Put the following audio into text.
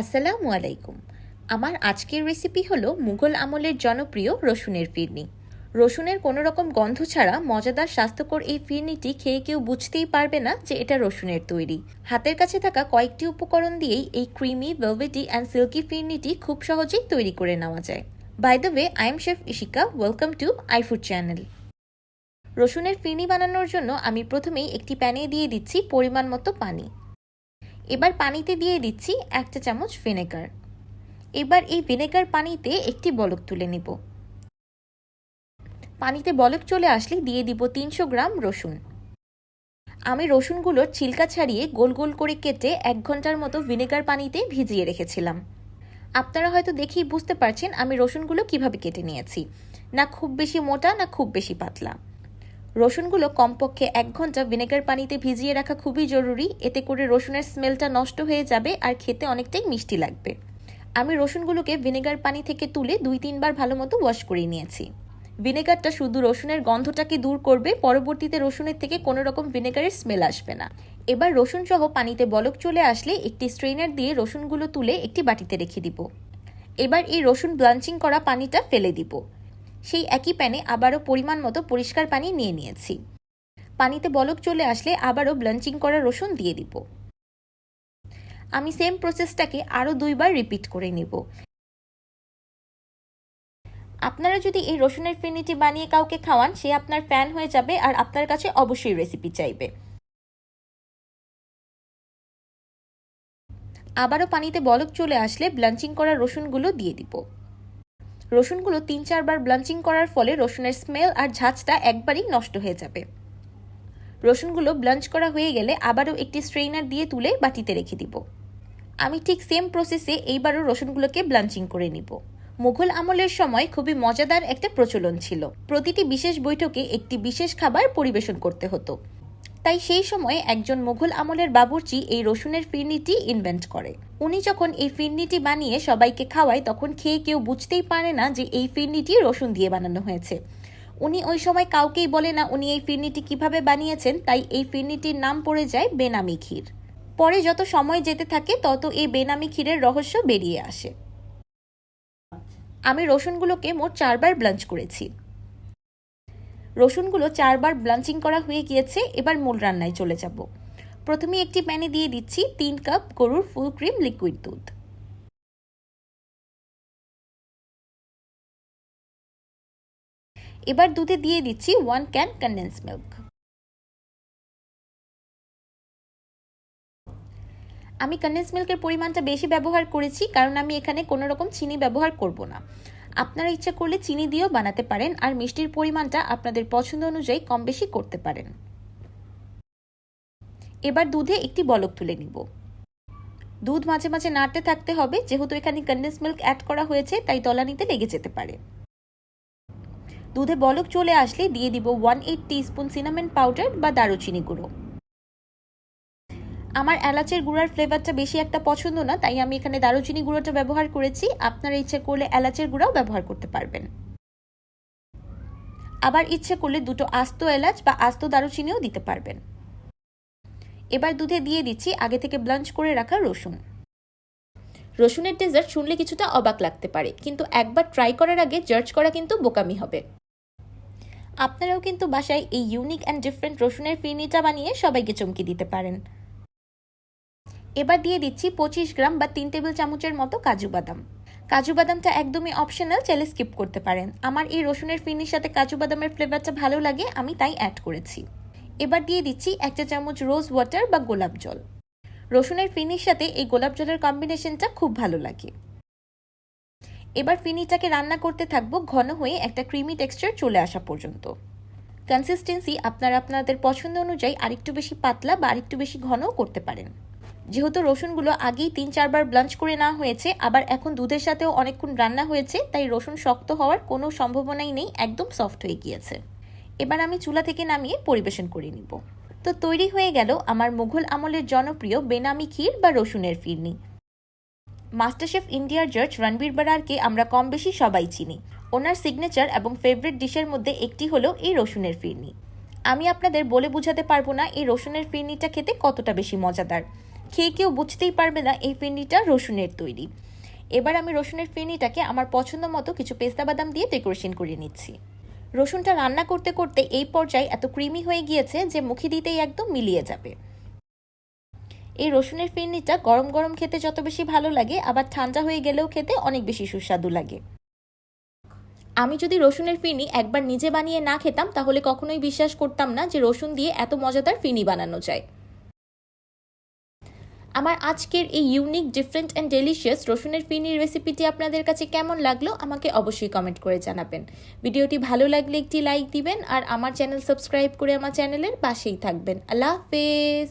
আসসালামু আলাইকুম। আমার আজকের রেসিপি হলো মুঘল আমলের জনপ্রিয় রসুনের ফিরনি। রসুনের কোনো রকম গন্ধ ছাড়া মজাদার স্বাস্থ্যকর এই ফিরনিটি খেয়ে কেউ বুঝতেই পারবে না যে এটা রসুনের তৈরি। হাতের কাছে থাকা কয়েকটি উপকরণ দিয়েই এই ক্রিমি ভেলভেটি অ্যান্ড সিল্কি ফিরনিটি খুব সহজেই তৈরি করে নেওয়া যায়। By the way I am chef Ishika welcome to iFood channel রসুনের ফিরনি বানানোর জন্য আমি প্রথমেই একটি প্যানে দিয়ে দিচ্ছি পরিমাণ মতো পানি। এবার পানিতে দিয়ে দিচ্ছি এক চা চামচ ভিনেগার। এবার এই ভিনেগার পানিতে একটি বলক তুলে নিব। পানিতে বলক চলে আসলে দিয়ে দিব তিনশো গ্রাম রসুন। আমি রসুনগুলোর ছিলকা ছাড়িয়ে গোল গোল করে কেটে এক ঘণ্টার মতো ভিনেগার পানিতে ভিজিয়ে রেখেছিলাম। আপনারা হয়তো দেখেই বুঝতে পারছেন আমি রসুনগুলো কীভাবে কেটে নিয়েছি। না খুব বেশি মোটা, না খুব বেশি পাতলা। রসুনগুলো কমপক্ষে এক ঘণ্টা ভিনেগার পানিতে ভিজিয়ে রাখা খুবই জরুরি। এতে করে রসুনের স্মেলটা নষ্ট হয়ে যাবে আর খেতে অনেকটাই মিষ্টি লাগবে। আমি রসুনগুলোকে ভিনেগার পানি থেকে তুলে দুই তিনবার ভালো মতো ওয়াশ করে নিয়েছি। ভিনেগারটা শুধু রসুনের গন্ধটাকে দূর করবে, পরবর্তীতে রসুনের থেকে কোনো রকম ভিনেগারের স্মেল আসবে না। এবার রসুন সহ পানিতে বলক চলে আসলে একটি স্ট্রেনার দিয়ে রসুনগুলো তুলে একটি বাটিতে রেখে দিব। এবার এই রসুন ব্লাঞ্চিং করা পানিটা ফেলে দিব। সেই একই প্যানে আবারও পরিমাণ মতো পরিষ্কার পানি নিয়ে নিয়েছি। পানিতে বলক চলে আসলে আবারও ব্লাঞ্চিং করা রসুন দিয়ে দিব। আমি সেম প্রসেসটাকে আরও দুইবার রিপিট করে নিব। আপনারা যদি এই রসুনের ফিনিটি বানিয়ে কাউকে খাওয়ান, সে আপনার ফ্যান হয়ে যাবে আর আপনার কাছে অবশ্যই রেসিপি চাইবে। আবারও পানিতে বলক চলে আসলে ব্লাঞ্চিং করা রসুনগুলো দিয়ে দিব। রসুনগুলো তিন চারবার ব্লাঞ্চিং করার ফলে রসুনের স্মেল আর ঝাঁচটা একবারই নষ্ট হয়ে যাবে। রসুনগুলো ব্লাঞ্চ করা হয়ে গেলে আবারও একটি স্ট্রেইনার দিয়ে তুলে বাটিতে রেখে দিব। আমি ঠিক সেম প্রসেসে এইবারও রসুনগুলোকে ব্লাঞ্চিং করে নিব। মুঘল আমলের সময় খুবই মজাদার একটা প্রচলন ছিল। প্রতিটি বিশেষ বৈঠকে একটি বিশেষ খাবার পরিবেশন করতে হতো। তাই সেই সময়ে একজন মুঘল আমলের বাবুর্চি এই রসুনের ফিরনিটি ইনভেন্ট করে। উনি যখন এই ফিরনিটি বানিয়ে সবাইকে খাওয়ায়, তখন খেয়ে কেউ বুঝতেই পারে না যে এই ফিরনিটি রসুন দিয়ে বানানো হয়েছে। উনি ওই সময় কাউকেই বলে না উনি এই ফিরনিটি কীভাবে বানিয়েছেন, তাই এই ফিরনিটির নাম পড়ে যায় বেনামি ক্ষীর। পরে যত সময় যেতে থাকে, তত এই বেনামি ক্ষীরের রহস্য বেরিয়ে আসে। আমি রসুনগুলোকে মোট চারবার ব্লাঞ্চ করেছি। রসুনগুলো চারবার ব্লাঞ্চিং করা হয়ে গিয়েছে, এবার মূল রান্নায় চলে যাব। প্রথমে একটি প্যানে দিয়ে দিচ্ছি তিন কাপ গরুর ফুল ক্রিম লিকুইড দুধ। এবার দুধে দিয়ে দিচ্ছি ওয়ান ক্যান কন্ডেন্স মিল্ক। আমি কন্ডেন্স মিল্কের পরিমাণটা বেশি ব্যবহার করেছি, কারণ আমি এখানে কোনো রকম চিনি ব্যবহার করব না। আপনারা ইচ্ছা করলে চিনি দিয়েও বানাতে পারেন আর মিষ্টির পরিমাণটা আপনাদের পছন্দ অনুযায়ী কম বেশি করতে পারেন। এবার দুধে একটি বলক তুলে নিব। দুধ মাঝে মাঝে নাড়তে থাকতে হবে, যেহেতু এখানে কন্ডেন্স মিল্ক অ্যাড করা হয়েছে, তাই তলানিতে লেগে যেতে পারে। দুধে বলক চলে আসলে দিয়ে দিব one eight teaspoon cinnamon powder বা দারুচিনি গুঁড়ো। আমার এলাচের গুঁড়ার ফ্লেভারটা বেশি একটা পছন্দ না, তাই আমি এখানে দারুচিনি গুঁড়োটা ব্যবহার করেছি। আপনারা ইচ্ছে করলে এলাচের গুঁড়াও ব্যবহার করতে পারবেন। আবার ইচ্ছে করলে দুটো আস্ত এলাচ বা আস্ত দারুচিনিও দিতে পারবেন। এবার দুধে দিয়ে দিচ্ছি আগে থেকে ব্লাঞ্চ করে রাখা রসুন। রসুনের ডেজার্ট শুনলে কিছুটা অবাক লাগতে পারে, কিন্তু একবার ট্রাই করার আগে জার্জ করা কিন্তু বোকামি হবে। আপনারাও কিন্তু বাসায় এই ইউনিক অ্যান্ড ডিফারেন্ট রসুনের ফিরনিটা বানিয়ে সবাইকে চমকে দিতে পারেন। এবার দিয়ে দিচ্ছি পঁচিশ গ্রাম বা তিন টেবিল চামচের মতো কাজু বাদাম। কাজু বাদামটা একদমই অপশনাল চাইলে স্কিপ করতে পারেন। আমার এই রসুনের ফিনির সাথে কাজু বাদামের ফ্লেভারটা ভালো লাগে, আমি তাই অ্যাড করেছি। এবার দিয়ে দিচ্ছি এক চা চামচ রোজ ওয়াটার বা গোলাপ জল। রসুনের ফিনির সাথে এই গোলাপ জলের কম্বিনেশনটা খুব ভালো লাগে। এবার ফিনিটাকে রান্না করতে থাকব ঘন হয়ে একটা ক্রিমি টেক্সচার চলে আসা পর্যন্ত। কনসিস্টেন্সি আপনারা আপনাদের পছন্দ অনুযায়ী আরেকটু বেশি পাতলা বা আরেকটু বেশি ঘনও করতে পারেন। যেহেতু রসুনগুলো আগেই তিন চারবার ব্লাঞ্চ করে নেওয়া হয়েছে, আবার এখন দুধের সাথেও অনেকক্ষণ রান্না হয়েছে, তাই রসুন শক্ত হওয়ার কোনো সম্ভাবনাই নেই, একদম সফট হয়ে গিয়েছে। এবার আমি চুলা থেকে নামিয়ে পরিবেশন করে নিব। তো তৈরি হয়ে গেল আমার মুঘল আমলের জনপ্রিয় বেনামি ক্ষীর বা রসুনের ফিরনি। মাস্টারশেফ ইন্ডিয়ার জার্জ রণবীর বারারকে আমরা কম বেশি সবাই চিনি। ওনার সিগনেচার এবং ফেভারিট ডিশের মধ্যে একটি হলো এই রসুনের ফিরনি। আমি আপনাদের বলে বোঝাতে পারব না এই রসুনের ফিরনিটা খেতে কতটা বেশি মজাদার। খেয়ে কেউ বুঝতেই পারবে না এই ফিরনিটা রসুনের তৈরি। এবার আমি রসুনের ফিরনিটাকে আমার পছন্দ মতো কিছু পেস্তা বাদাম দিয়ে ডেকোরেশন করে নিচ্ছি। রসুনটা রান্না করতে করতে এই পর্যায়ে এত ক্রিমি হয়ে গিয়েছে যে মুখে দিতেই একদম মিলিয়ে যাবে। এই রসুনের ফিরনিটা গরম গরম খেতে যত বেশি ভালো লাগে, আবার ঠান্ডা হয়ে গেলেও খেতে অনেক বেশি সুস্বাদু লাগে। আমি যদি রসুনের ফিরনি একবার নিজে বানিয়ে না খেতাম, তাহলে কখনোই বিশ্বাস করতাম না যে রসুন দিয়ে এত মজাদার ফিরনি বানানো যায়। আমার আজকের এই ইউনিক ডিফারেন্ট অ্যান্ড ডেলিশিয়াস রসুনের ফিনির রেসিপিটি আপনাদের কাছে কেমন লাগল আমাকে অবশ্যই কমেন্ট করে জানাবেন। ভিডিওটি ভালো লাগলে একটি লাইক দিবেন আর আমার চ্যানেল সাবস্ক্রাইব করে আমার চ্যানেলের পাশেই থাকবেন। আল্লাহ হাফেজ!